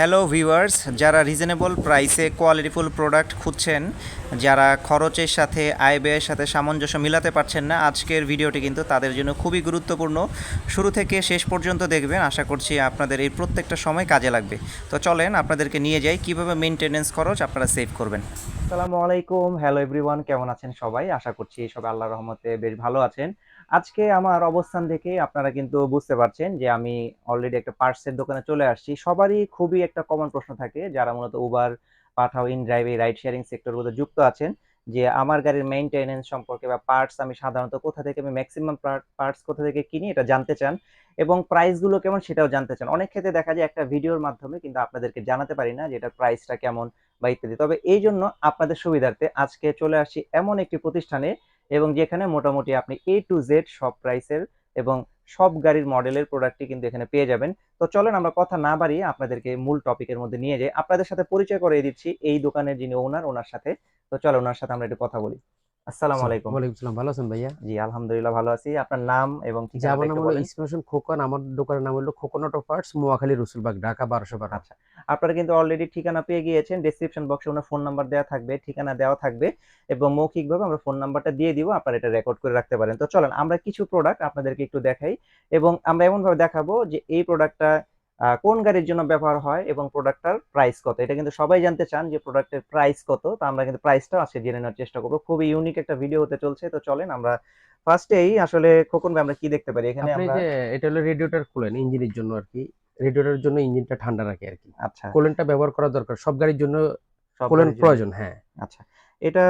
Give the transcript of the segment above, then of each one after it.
Hello viewers যারা reasonable প্রাইসে qualityful product খুঁজছেন, যারা খরচের সাথে আয় ব্যয়ের সাথে সামঞ্জস্য মিলাতে পারছেন না, আজকের ভিডিওটি কিন্তু তাদের জন্য খুবই গুরুত্বপূর্ণ। শুরু থেকে শেষ পর্যন্ত দেখবেন, আশা করছি আপনাদের এই প্রত্যেকটা সময় কাজে লাগবে। তো চলেন, আপনাদেরকে নিয়ে যাই, কীভাবে মেনটেনেন্স খরচ আপনারা সেভ করবেন। আসসালামু আলাইকুম। হ্যালো এভরিওয়ান কেমন আছেন সবাই? আশা করছি সবাই আল্লাহর রহমতে বেশ ভালো আছেন। আজকে আমার অবস্থান থেকে আপনারা কিন্তু বুঝতে পারছেন যে আমি অলরেডি একটা পার্টসের দোকানে চলে আসছি। সবারই খুবই একটা কমন প্রশ্ন থাকে, যারা মূলত উবার পাঠাও ইন ড্রাইভ এই রাইড শেয়ারিং সেক্টরগুলোতে যুক্ত আছেন, যে আমার গাড়ির মেইনটেনেন্স সম্পর্কে বা পার্টস আমি সাধারণত কোথা থেকে আমি ম্যাক্সিমাম পার্টস কোথা থেকে কিনি এটা জানতে চান এবং প্রাইসগুলো কেমন সেটাও জানতে চান। অনেক ক্ষেত্রে দেখা যায় একটা ভিডিওর মাধ্যমে কিন্তু আপনাদেরকে জানাতে পারি না যে এটার প্রাইসটা কেমন বা ইত্যাদি। তবে এই জন্য আপনাদের সুবিধার্থে আজকে চলে আসছি এমন একটি প্রতিষ্ঠানে এবং যেখানে মোটামুটি আপনি এ টু জেড সব প্রাইসের এবং সব গাড়ির মডেলের প্রোডাক্টটি কিন্তু এখানে পেয়ে যাবেন। তো চলেন আমরা কথা না বাড়িয়ে আপনাদেরকে মূল টপিকের মধ্যে নিয়ে যাই। আপনাদের সাথে পরিচয় করিয়ে দিচ্ছি এই দোকানের যিনি ওনার ওনার সাথে। তো চলো ওনার সাথে আমরা একটু কথা বলি। আসসালামু আলাইকুম। ওয়ালাইকুম আসসালাম। ভালো আছেন ভাইয়া? জি আলহামদুলিল্লাহ ভালো আছি। আপনার নাম এবং যে ঠিকানাটা আমার নাম হলো খোকন আমার দোকানের নাম হলো খোকনট অফ আর্টস মোয়াখালী রসুলবাগ ঢাকা বারোশো বারো আচ্ছা আপনারা কিন্তু অলরেডি ঠিকানা পেয়ে গিয়েছেন। ডেসক্রিপশন বক্সে ওনার ফোন নাম্বার দেওয়া থাকবে ঠিকানা দেওয়া থাকবে এবং মৌখিকভাবে আমরা ফোন নাম্বারটা দিয়ে দিব। আপনারা এটা রেকর্ড করে রাখতে পারেন। তো চলেন আমরা কিছু প্রোডাক্ট আপনাদেরকে একটু দেখাই এবং আমরা এমন ভাবে দেখাবো যে এই প্রোডাক্টটা কোন গাড়ির জন্য ব্যবহার হয় এবং প্রোডাক্টটার প্রাইস কত? এটা কিন্তু সবাই জানতে চান যে প্রোডাক্টের প্রাইস কত তো আমরা কিন্তু প্রাইসটা আজকে জেনে নেওয়ার চেষ্টা করব। খুবই ইউনিক একটা ভিডিও হতে চলছে তো চলেন আমরা ফার্স্টেই আসলে খোকন ভাই আমরা কি দেখতে পারি? এখানে আপনি আমরা যে এটা হলো রেডিওটার খুলেন ইঞ্জিনের জন্য আর কি রেডিওটার জন্য ইঞ্জিনটা ঠান্ডা রাখে আর কি আচ্ছা। কোলেনটা ব্যবহার করা দরকার। সব গাড়ির জন্য কোলেন। প্রয়োজন হ্যাঁ। আচ্ছা। এটা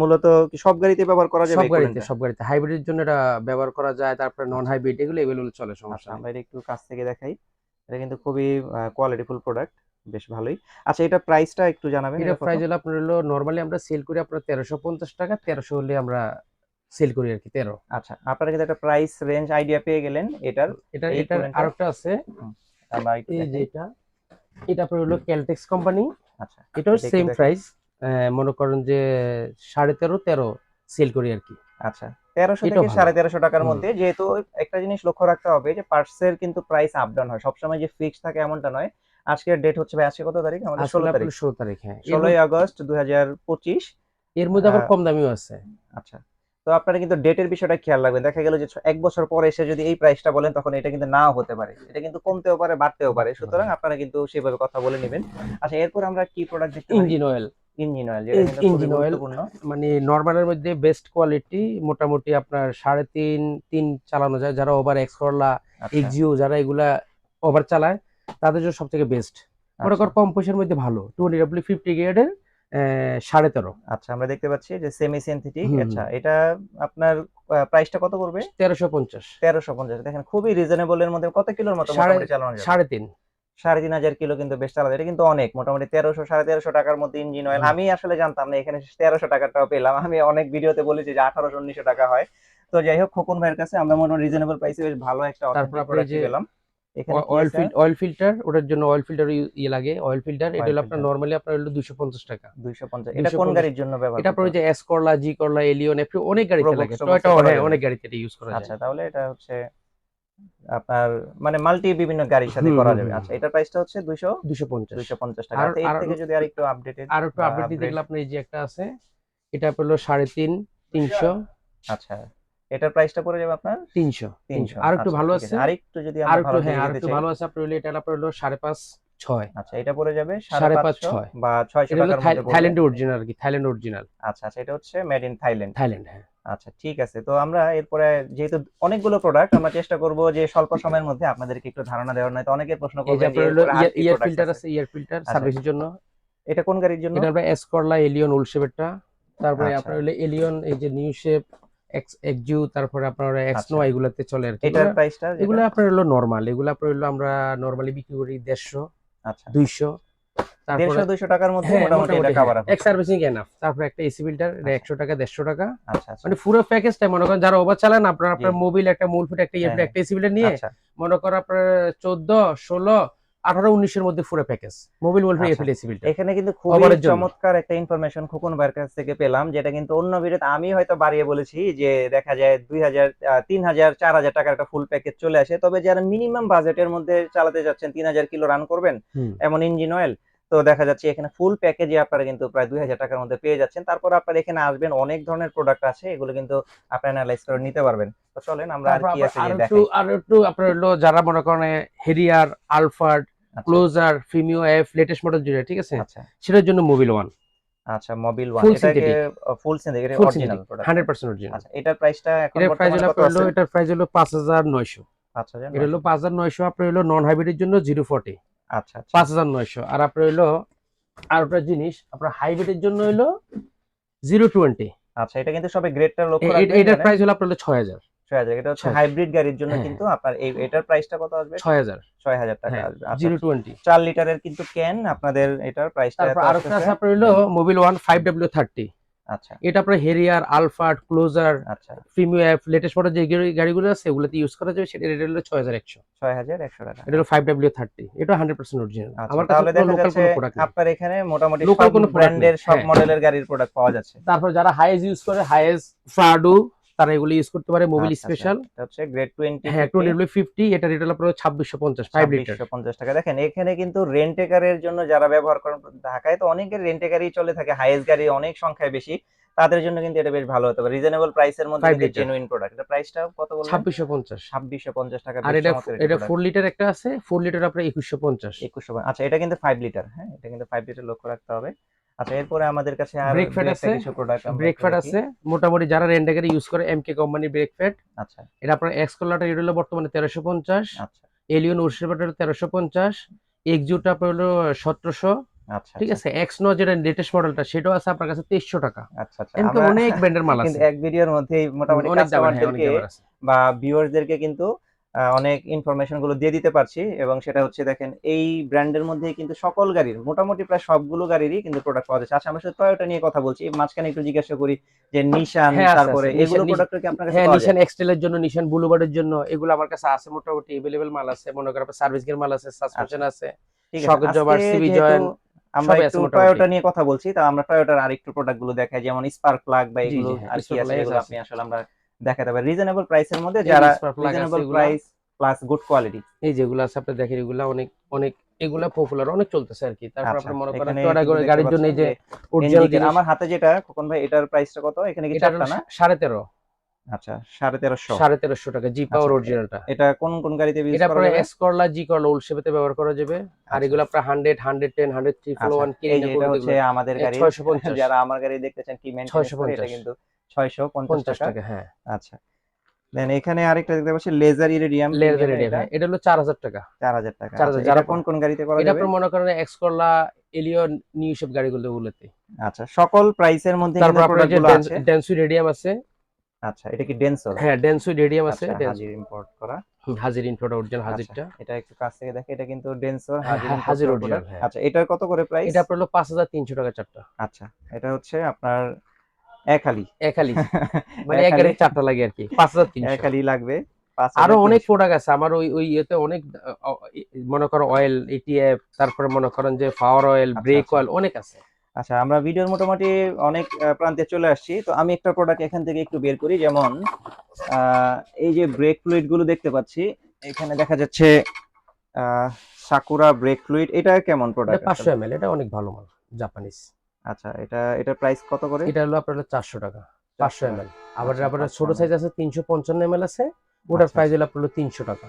মূলত কি সব গাড়িতে ব্যবহার করা যাবে সব গাড়িতে সব গাড়িতে। হাইব্রিডের জন্য এটা ব্যবহার করা যায় তারপরে নন হাইব্রিড এগুলো এভেলেবল চলে আচ্ছা সমস্যা আমরা এটা একটু কাছ থেকে দেখাই। এটা কিন্তু খুবই কোয়ালিটিফুল প্রোডাক্ট বেশ ভালোই। আচ্ছা এটা প্রাইসটা একটু জানাবেন এটা প্রাইস হলো আপনার হলো নরমালি আমরা সেল করি আপনার তেরোশো পঞ্চাশ টাকা তেরোশো হলে আমরা সেল করি আর কি তেরো। আচ্ছা আপনারা কিন্তু একটা প্রাইস রেঞ্জ আইডিয়া পেয়ে গেলেন এটার এটা এটার? আরেকটা আছে। এই যে এটা এটা আপনার হলো ক্যালটেক্স কোম্পানি আচ্ছা এটাও সেম। প্রাইস মনে করেন যে সাড়ে তেরো তেরো সেল করি আর কি আচ্ছা তেরোশো থেকে সাড়ে তেরোশো টাকার মধ্যে যেহেতু একটা জিনিস লক্ষ্য রাখতে হবে যে পার্টসের কিন্তু প্রাইস আপ ডাউন হয়। সবসময় যে ফিক্স থাকে এমনটা নয়। আজকের ডেট হচ্ছে ভাই আজকে কত তারিখ? আমাদের ষোলো তারিখ। ষোলো তারিখ হ্যাঁ। ষোলোই আগস্ট দুই হাজার পঁচিশ। এর মধ্যে আবার কম দামিও আছে। আচ্ছা তো আপনারা কিন্তু ডেটের বিষয়টা খেয়াল রাখবেন। দেখা গেল যে এক বছর পরে এসে যদি এই প্রাইসটা বলেন তখন এটা কিন্তু নাও হতে পারে। এটা কিন্তু কমতেও পারে বাড়তেও পারে। সুতরাং আপনারা কিন্তু সেভাবে কথা বলে নেবেন। আচ্ছা এরপর আমরা কি প্রোডাক্ট দেখতে ইঞ্জিন অয়েল ইঞ্জিন অয়েল মানে নর্মালের মধ্যে বেস্ট কোয়ালিটি মোটামুটি আপনার সাড়ে তিন তিন চালানো যায় যারা ওভার এক্স করলা এক্সিও যারা এগুলা ওভার চালায় তাদের জন্য সব থেকে বেস্ট মনে কর আচ্ছা, কম পয়সার মধ্যে ভালো টোয়েন্টি ডাব্লিউ ফিফটি গ্রেডের সাড়ে তেরো। আচ্ছা আমরা দেখতে পাচ্ছি যে সেমি সিনথেটিক আচ্ছা এটা আপনার প্রাইসটা কত পড়বে? তেরোশো পঞ্চাশ। তেরোশো পঞ্চাশ দেখেন খুবই রিজনেবল এর মধ্যে কত কিলোর মতো সাড়ে তিন। সাড়ে তিন হাজার কিলো কিন্তু বেশ চালানো এটা কিন্তু অনেক মোটামুটি তেরোশো সাড়ে তেরোশো টাকার মধ্যে ইঞ্জিন অয়েল আমি আসলে জানতাম না এখানে তেরোশো টাকাটাও পেলাম। আমি অনেক ভিডিওতে বলেছি যে আঠারোশো উনিশশো টাকা হয়। তো যাই হোক খোকন ভাইয়ের কাছে আমরা মোটামুটি রিজনেবল প্রাইসে বেশ ভালো একটা তারপর যে পেলাম। এখানে অয়েল ফিল্টার অয়েল ফিল্টার ওটার জন্য অয়েল ফিল্টার ইয়ে লাগে। অয়েল ফিল্টার এটা হলো আপনার। নর্মালি আপনার হলো দুশো পঞ্চাশ টাকা। 250 এটা কোন গাড়ির জন্য ব্যবহার এটা ওই যে এস করলা জি করলা এলিয়ন এফ অনেক গাড়িতে লাগে। টয়টা হ্যাঁ। অনেক গাড়িতে এটা ইউজ করা যায়। আচ্ছা তাহলে এটা হচ্ছে আপনার মানে মাল্টি বিভিন্ন গাড়ির সাথে করা যাবে। আচ্ছা এটার প্রাইসটা হচ্ছে 200 দুশো পঞ্চাশ। 250 টাকা। আর- আচ্ছা, এর থেকে যদি আরেকটু আপডেটেড আর একটু আপডেট দিতে গেলে আপনার এই যে একটা আছে এটা তিন তিনশো। আচ্ছা এটার প্রাইসটা পড়ে যাবে আপনার? তিনশো 300 তিনশো। আর একটু আচ্ছা, ভালো আছে। আরেকটু যদি আর আমরা ভালো হ্যাঁ আর একটু ভালো আছে আপনার এটা সাড়ে পাঁচ ছয়। আচ্ছা এটা পড়ে যাবে সাড়ে পাঁচ, ছয়। বা ছয়শো টাকার মধ্যে থাইল্যান্ড অরিজিনাল আর কি থাইল্যান্ড অরিজিনাল আচ্ছা আচ্ছা এটা হচ্ছে মেড ইন থাইল্যান্ড থাইল্যান্ড হ্যাঁ। আচ্ছা ঠিক আছে তো আমরা এরপরে যেহেতু অনেকগুলো প্রোডাক্ট আমরা চেষ্টা করব যে স্বল্প সময়ের মধ্যে আপনাদেরকে একটু ধারণা দেওয়ার নয় তো অনেকের প্রশ্ন এই যে ইয়ার ফিল্টার আছে? Air filter. সার্ভিসের জন্য এটা কোন গাড়ির জন্য এটা আপনার এস করলা এলিয়ন শেপেরটা তারপরে। আপনার হলো এলিয়ন এই যে নিউ শেপ এক্স এক্সিউ তারপরে আপনার এক্সনো আচ্ছা। এগুলাতে চলে আর কি এটার প্রাইসটা এগুলো আপনার হলো নরমাল এগুলো আপনার হলো আমরা নর্মালি বিক্রি করি দেড়শো আচ্ছা দুইশো তারপরে দেড়শো দুইশো টাকার মধ্যে হ্যাঁ মোটামুটি এটা মোটামুটি কাভার এক সার্ভিসিং এনাফ তারপরে একটা এসি ফিল্টার এটা আচ্ছা। একশো টাকা দেড়শো টাকা। আচ্ছা আচ্ছা। মানে পুরো প্যাকেজটা মনে করেন যারা ওভার চালান আপনার আপনার মোবিল একটা মূল ফিট একটা ইয়ে হ্যাঁ, একটা এসি ফিল্টার নিয়ে মনে করেন আপনার চোদ্দ ষোলো আঠারো উনিশের মধ্যে পুরো প্যাকেজ ওয়েলফেয়ার। এফএলএসি এখানে কিন্তু খুবই চমৎকার একটা ইনফরমেশন খোকন ভাইয়ের কাছ থেকে পেলাম যেটা কিন্তু অন্য ভিডিওতে আমি হয়তো বাড়িয়ে বলেছি যে দেখা যায় দুই হাজার তিন হাজার চার হাজার টাকার একটা ফুল প্যাকেজ চলে আসে। তবে যারা মিনিমাম বাজেটের মধ্যে চালাতে যাচ্ছেন তিন হাজার কিলো রান করবেন এমন ইঞ্জিন অয়েল তো দেখা যাচ্ছে এখানে ফুল প্যাকেজে আপনারা কিন্তু প্রায় দুই হাজার টাকার মধ্যে পেয়ে যাচ্ছেন। তারপর আপনারা এখানে আসবেন অনেক ধরনের প্রোডাক্ট আছে এগুলো কিন্তু আপনারা অ্যানালাইজ করে নিতে পারবেন। তো চলেন আমরা আর কি আছে আবার যে একটু আপনার হলো যারা মনে করেন হেরিয়ার আলফার্ড আচ্ছা, ক্লোজার ফিমিও এফ লেটেস্ট মডেল যেটা ঠিক আছে? আচ্ছা। সেটার জন্য মোবিল ওয়ান আচ্ছা মোবিল ওয়ান এটাকে। ফুল সিনথেটিক এটা original product hundred percent original আচ্ছা এটার প্রাইসটা এখন বর্তমানে হলো কত আপনার হলো আছে? এটার প্রাইস হলো পাঁচ হাজার নয়শো। 5000 এটা হলো পাঁচ হাজার নয়শো আপনার হলো নন হাইব্রিডের জন্য জিরো ফর্টি আচ্ছা আচ্ছা। পাঁচ হাজার নয়শো। আর আপনার হলো আর একটা জিনিস আপনার হাইব্রিডের জন্য হলো জিরো টোয়েন্টি। আচ্ছা এটা কিন্তু সবে গ্রেডটা লক্ষ্য রাখবেন এটার প্রাইস হলো আপনার ছয় হাজার। 6000 এটা হচ্ছে হাইব্রিড গাড়ির জন্য হ্যাঁ, কিন্তু আপনার এই এটার প্রাইসটা কত আসবে? ছয় হাজার। 6000 টাকা হ্যাঁ আসবে আচ্ছা। Zero twenty. 4 লিটারের কিন্তু ক্যান আপনাদের এটার প্রাইসটা তারপর আর একটা আছে আপনার হলো Mobil one five W thirty আচ্ছা। এটা আপনার হেরিয়ার আলফার্ড ক্লোজার আচ্ছা। প্রিমিয়াম এফ লেটেস্ট মডেল যে গাড়ি- গাড়িগুলো আছে ওগুলোতে ইউজ করা যাবে সেটা রেট হলো ছয় হাজার একশো 6100 টাকা। এটা হলো ফাইভ ডাব্লিউ থার্টি এটা হান্ড্রেড পার্সেন্ট অরিজিনাল আচ্ছা, আমার তাহলে কাছে দেখা যাচ্ছে প্রোডাক্ট আপনার এখানে মোটামুটি লোকাল কোনো ব্র্যান্ডের সব হ্যাঁ। মডেলের গাড়ির প্রোডাক্ট পাওয়া যাচ্ছে। তারপর যারা হাইজ ইউজ করে হাইজ ফ্রাডু তারা এগুলো ইউজ করতে পারে মোবিল আচ্ছা, আচ্ছা। স্পেশাল হচ্ছে গ্রেড 20 হ্যাঁ এটা আপনার লিটার 2650 টাকা। দেখেন এখানে কিন্তু রেন্টেকারের জন্য যারা ব্যবহার করেন ঢাকায় তো অনেকের রেন্টেকারই চলে থাকে হাইয়েস্ট গাড়ি অনেক সংখ্যায় বেশি। তাদের জন্য কিন্তু এটা বেশ ভালো হতে পারে। রিজনেবল প্রাইসের মধ্যে কিন্তু জেনুইন প্রোডাক্ট এটা প্রাইসটা কত বললেন? ছাব্বিশশো পঞ্চাশ। 2650 টাকা আর এটা এটা ফোর লিটার একটা আছে ফোর লিটার আপনার একুশশো পঞ্চাশ। 2100 আচ্ছা এটা কিন্তু 5 লিটার হ্যাঁ? এটা কিন্তু 5 লিটার লক্ষ্য রাখতে হবে। আচ্ছা এরপরে আমাদের কাছে আর একটা আছে, কিছু প্রোডাক্ট ব্রেক প্যাড আছে। মোটামুটি যারা রেন্টাগারি ইউজ করে এমকে কোম্পানির ব্রেক প্যাড আচ্ছা। এটা আপনার এক্স কলারটা রেট হলো বর্তমানে তেরোশো পঞ্চাশ। আচ্ছা। এলিয়ন তেরোশো পঞ্চাশ। এক্সিউটা আপনার হলো সতেরোশো। আচ্ছা ঠিক আছে? এক্স ন যেটা লেটেস্ট মডেলটা সেটাও আছে আপনার কাছে তেইশশো টাকা। আচ্ছা আচ্ছা। এমনি অনেক ব্র্যান্ডের মাল আছে। কিন্তু এক ভিডিওর মধ্যেই মোটামুটি হ্যাঁ, কাস্টমারদেরকে আছে। বা ভিউয়ারদেরকে কিন্তু অনেক ইনফরমেশনগুলো দিয়ে দিতে পারছি এবং সেটা হচ্ছে দেখেন এই ব্র্যান্ডের মধ্যে কিন্তু সকল গাড়ির মোটামুটি প্রায় সবগুলো গাড়িরই কিন্তু প্রোডাক্ট পাওয়া যাচ্ছে। আচ্ছা আমরা শুধু টয়োটা নিয়ে কথা বলছি মাঝখানে একটু জিজ্ঞাসা করি যে নিশান হ্যাঁ, তারপরে এগুলো প্রোডাক্ট কি আপনার কাছে হ্যাঁ নিশান এক্সটেলের জন্য নিশান বুলুবার্ডের জন্য এগুলো আমার কাছে আছে মোটামুটি এভেলেবেল মাল আছে। মনে করেন সার্ভিস গিয়ার মাল আছে সাসপেনশন আছে ঠিক শখের আছে জবার, সিবি জয়েন, আমরা একটু টয়োটা নিয়ে কথা বলছি তা আমরা টয়োটার আরেকটু প্রোডাক্টগুলো দেখাই যেমন স্পার্ক প্লাগ বা এগুলো হ্যাঁ, আর কি আছে এগুলো আপনি আসলে আমরা দেখাতে পারি। রিজনেবল প্রাইসের মধ্যে যারা reasonable price plus good quality এই যেগুলো আছে আপনি দেখেন এগুলা অনেক অনেক এগুলা পপুলার অনেক চলতেছে আর কি। তারপর আচ্ছা আপনি মনে করেন টয়টা কিন্তু গাড়ির জন্য এই যে অরিজিনাল আমার হাতে যেটা খোকন ভাই এটার প্রাইসটা কত? এখানে কি চারটা না? সাড়ে তেরো। আচ্ছা সাড়ে তেরোশো। সাড়ে তেরোশো টাকা জি পাওয়ার অরিজিনালটা এটা কোন কোন গাড়িতে ইউজ করা যাবে? এস করলা জি করলা ওল্ড শেপেতে ব্যবহার করা যাবে। আর আচ্ছা। এগুলো আপনার hundred hundred ten hundred three four আচ্ছা, ওয়ান এই এটা হচ্ছে আমাদের গাড়ি ছয়শো পঞ্চাশ। যারা আমার গাড়ি দেখতে চান কি মেনটেন্স করে এটা কিন্তু ছয়শো পঞ্চাশ টাকা। হ্যাঁ। আচ্ছা। দেন এখানে আরেকটা দেখতে পাচ্ছি লেজার ইরিডিয়াম লেজার এটা? হলো চার হাজার টাকা। চার হাজার টাকা। 4000 আচ্ছা, যারা কোন কোন গাড়িতে করা যাবে? আপনার মনে করেন এক্স করলা এলিয়ন নিউ সব গাড়িগুলো গুলোতে আচ্ছা সকল প্রাইসের মধ্যে কিন্তু প্রোডাক্টগুলো আছে। ডেন্সু রেডিয়াম আছে। আচ্ছা এটা কি ডেন্সর হ্যাঁ ডেন্সু রেডিয়াম আছে আচ্ছা হাজির ইম্পোর্ট করা। হাজির অরিজিনাল আচ্ছা, হাজিরটা। এটা একটু কাছ থেকে দেখে এটা কিন্তু ডেন্সর হ্যাঁ, হাজির হাজির। হ্যাঁ। আচ্ছা এটার কত করে প্রাইস এটা আপনার হলো পাঁচ হাজার তিনশো টাকা চারটা। আচ্ছা এটা হচ্ছে আপনার এক হালি একালি মানে এক এক চারটা লাগে আর কি পাঁচ হাজার তিনশো। এক হালি লাগবে আরও অনেক প্রোডাক্ট আছে আমার ওই ওই ইয়েতে অনেক মনে করো অয়েল এটিএফ তারপরে মনে করেন যে পাওয়ার অয়েল ব্রেক। অয়েল অনেক আছে। আচ্ছা আমরা ভিডিওর মোটামুটি অনেক প্রান্তে চলে আসছি। তো আমি একটা প্রোডাক্ট এখান থেকে একটু বের করি যেমন আহ, এই যে ব্রেক ফ্লুইডগুলো দেখতে পাচ্ছি এখানে দেখা যাচ্ছে সাকুরা ব্রেক ফ্লুইড এটা কেমন প্রোডাক্ট পাঁচশো এম এটা অনেক ভালো মাল জাপানিজ আচ্ছা এটা এটার প্রাইস কত করে? এটা হলো আপনার চারশো টাকা পাঁচশো এম আবার আচ্ছা, আপনার ছোট সাইজ আছে তিনশো পঞ্চান্ন এম আছে ওটার আচ্ছা, প্রাইস হলো আপনার তিনশো টাকা।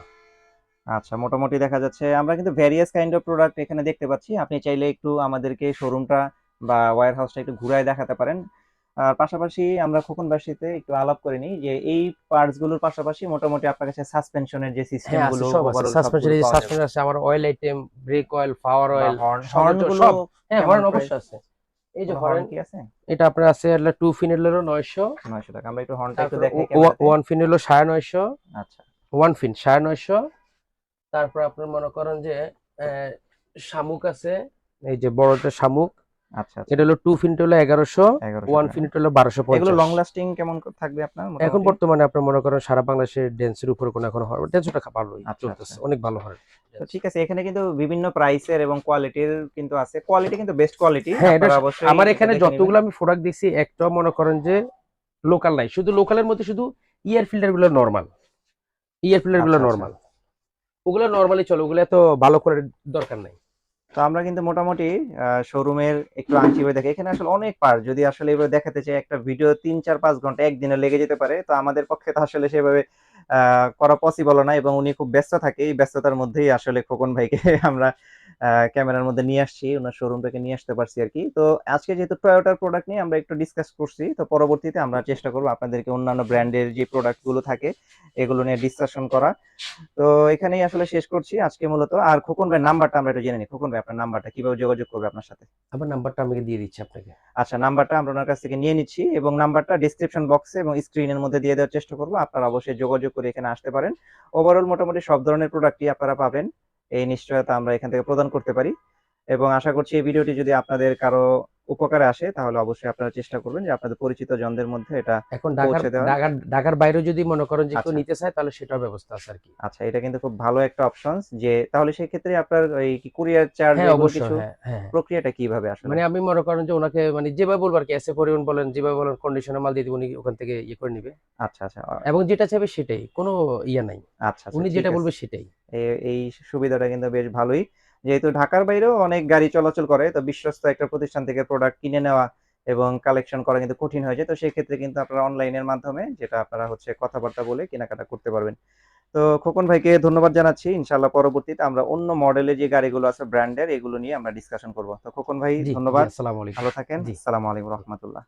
আচ্ছা মোটামুটি দেখা যাচ্ছে আমরা কিন্তু ভ্যারিয়াস কাইন্ড অফ প্রোডাক্ট এখানে দেখতে পাচ্ছি। আপনি চাইলে একটু আমাদেরকে শোরুমটা বা ওয়্যার হাউসটা একটু ঘুরায় দেখাতে পারেন। আর পাশাপাশি আমরা খোকনবাসীতে একটু আলাপ করে নিই যে এই পার্টসগুলোর পাশাপাশি মোটামুটি আপনার কাছে সাসপেনশনের যে সিস্টেমগুলো আছে। সাসপেনশন আছে আমার oil item brake oil power oil horn সব- হ্যাঁ হর্ন অবশ্যই আছে। এই যে হর্ন কি আছে? এটা আপনার আছে হলো টু ফিনের হলো নয়শো 900 টাকা। আমরা একটু হর্নটা একটু দেখাই ও- ক্যামেরাতে। ওয়ান ফিন হলো সাড়ে নয়শো। আচ্ছা। ওয়ান ফিন সাড়ে নয়শো। তারপর আপনার মনে করেন যে আহ, শামুক আছে। এই যে বড়টা শামুক। আচ্ছা আচ্ছা। এটা হলো টু ফিনটা হলো এগারোশো ওয়ান টাকা। হলো বারোশো এগুলো লং লাস্টিং কেমন থাকবে আপনার এখন বর্তমানে আপনার মনে করেন সারা উপরে কোনো এখন ভালোই আচ্ছা, চলতেছে। অনেক ভালো হয়। তো ঠিক আছে এখানে কিন্তু বিভিন্ন প্রাইসের এবং কোয়ালিটির কিন্তু আছে। কোয়ালিটি কিন্তু বেস্ট কোয়ালিটি হ্যাঁ, অবশ্যই আমার এখানে যতগুলো আমি প্রোডাক্ট দিছি একটা মনে করেন যে লোকাল নাই। শুধু লোকালের মধ্যে শুধু ইয়ার ফিল্টারগুলো নর্মাল ইয়ার ফিল্টারগুলো। নর্মাল ওগুলো নর্মালি চলে ওগুলো এত ভালো করে দরকার নাই। তো আমরা কিন্তু মোটামুটি শোরুমের একটু আংশিক হয়ে দেখি, এখানে আসলে অনেক পার যদি আসলে এভাবে দেখাতে চাই, একটা ভিডিও তিন, চার, পাঁচ ঘণ্টা একদিনে লেগে যেতে পারে, তো আমাদের পক্ষে তো আসলে সেভাবে করা পসিবল না এবং উনি খুব ব্যস্ত থাকে। এই ব্যস্ততার মধ্যেই আসলে খোকন ভাইকে আমরা ক্যামেরার মধ্যে নিয়ে আসছি। ওনার শোরুম থেকে নিয়ে আসতে পারছি আর কি। তো আজকে যেহেতু টয়োটার প্রোডাক্ট নিয়ে আমরা একটু ডিসকাস করছি তো পরবর্তীতে আমরা চেষ্টা করব আপনাদেরকে অন্যান্য ব্র্যান্ডের যে প্রোডাক্টগুলো থাকে এগুলো নিয়ে ডিসকাশন করা। তো এখানেই আসলে শেষ করছি আজকে মূলত। আর খোকন ভাই নাম্বারটা আমরা একটু জেনে নিই। খোকন ভাই আপনার নাম্বারটা কীভাবে যোগাযোগ করবে আপনার সাথে? আমার নাম্বারটা আমি দিয়ে দিচ্ছি আপনাকে। আচ্ছা নাম্বারটা আমরা ওনার কাছ থেকে নিয়ে নিচ্ছি এবং নাম্বারটা ডিসক্রিপশন বক্সে এবং স্ক্রিনের মধ্যে দিয়ে দেওয়ার চেষ্টা করব। আপনারা অবশ্যই যোগাযোগ করে এখানে আসতে পারেন। ওভারঅল মোটামুটি সব ধরনের প্রোডাক্টই আপনারা পাবেন। এই নিশ্চয়তা আমরা এখান থেকে প্রদান করতে পারি। এবং আশা করছি এই ভিডিওটি যদি আপনাদের কারও উপকারে আসে তাহলে অবশ্যই আপনারা চেষ্টা করবেন যে আপনাদের পরিচিত জনদের মধ্যে এটা এখন ঢাকার ঢাকার বাইরে যদি মনে করেন যে কেউ আচ্ছা। নিতে চায় তাহলে সেটার ব্যবস্থা আছে আর কি। আচ্ছা এটা কিন্তু খুব ভালো একটা অপশন যে তাহলে সেই ক্ষেত্রে আপনার এই কুরিয়ার চার্জ হ্যাঁ অবশ্যই কিছু হ্যাঁ হ্যাঁ। প্রক্রিয়াটা কীভাবে আসলে? মানে আমি মনে করেন যে ওনাকে মানে যেভাবে বলব আর কি এসে পরিমাণ বলেন যেভাবে বলেন কন্ডিশনার মাল দিয়ে দিবো উনি ওখান থেকে ইয়ে করে নিবে। আচ্ছা আচ্ছা এবং যেটা চাইবে সেটাই কোনো ইয়ে নাই। আচ্ছা আচ্ছা, উনি যেটা। বলবে সেটাই। এই সুবিধাটা কিন্তু বেশ ভালোই। যেহেতু ঢাকার বাইরেও অনেক গাড়ি চলাচল করে তো বিশ্বস্ত একটা প্রতিষ্ঠান থেকে প্রোডাক্ট কিনে নেওয়া এবং কালেকশন করা কিন্তু কঠিন হয়ে যায়। তো সেই ক্ষেত্রে কিন্তু আপনারা অনলাইনের মাধ্যমে যেটা আপনারা হচ্ছে কথাবার্তা বলে কেনাকাটা করতে পারবেন। তো খোকন ভাইকে ধন্যবাদ জানাচ্ছি। ইনশাল্লাহ পরবর্তীতে আমরা অন্য মডেলের যে গাড়িগুলো আছে ব্র্যান্ডের এগুলো নিয়ে আমরা ডিসকাশন করব। তো খোকন ভাই ধন্যবাদ। ভালো থাকেন। জি। আসসালামু আলাইকুম রহমতুল্লাহ।